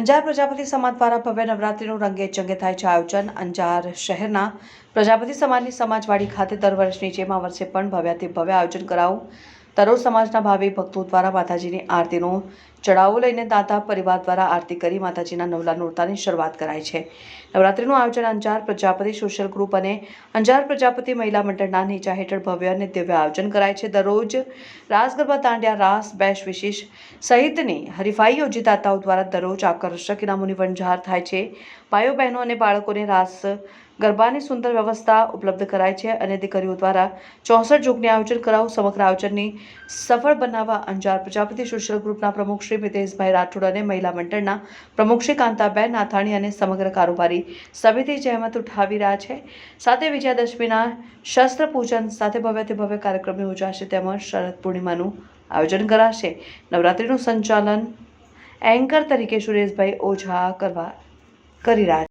અંજાર પ્રજાપતિ સમાજ દ્વારા ભવ્ય નવરાત્રીનું રંગે ચંગે થાય છે આયોજન. અંજાર શહેરના પ્રજાપતિ સમાજની સમાજવાડી ખાતે દર વર્ષની જેમ આ વર્ષે પણ ભવ્યાથી ભવ્ય આયોજન કરાવું. તરોડ સમાજના ભાવિ ભક્તો દ્વારા માતાજીની આરતીનો ચડાવો લઈને દાતા પરિવાર દ્વારા આરતી કરી માતાજીના નવલા નોરતાની શરૂઆત કરાય છે. નવરાત્રિનું આયોજન અંજાર પ્રજાપતિ સોશિયલ ગ્રુપ અને અંજાર પ્રજાપતિ મહિલા મંડળના નીચા હેઠળ ભવ્ય અને દિવ્ય આયોજન કરાય છે. દરરોજ રાસ ગરબા તાંડ્યા, રાસ બેશ વિશેષ સહિતની હરીફાઈ યોજી દાતાઓ દ્વારા દરરોજ આકર્ષક ઇનામોની વણઝાર થાય છે. ભાઈઓ, બહેનો અને બાળકોને રાસ ગરબાની સુંદર વ્યવસ્થા ઉપલબ્ધ કરાય છે અને દીકરીઓ દ્વારા ચોસઠ જોગની આયોજન કરાવું સમગ્ર આયોજનની સફળ બનાવવા અંજાર પ્રજાપતિ સોશિયલ ગ્રુપના પ્રમુખ શ્રી મિતેશભાઈ રાઠોડ અને મહિલા મંડળના પ્રમુખ શ્રી કાંતાબેન નાથાણી અને સમગ્ર કારોબારી સમિતિ જહેમત ઉઠાવી રહ્યા છે. સાથે વિજયાદશમીના શસ્ત્ર પૂજન સાથે ભવ્યથી ભવ્ય કાર્યક્રમ યોજાશે. તેમજ શરદ પૂર્ણિમાનું આયોજન કરાશે. નવરાત્રિનું સંચાલન એન્કર તરીકે સુરેશભાઈ ઓઝા કરવા કરી રહ્યા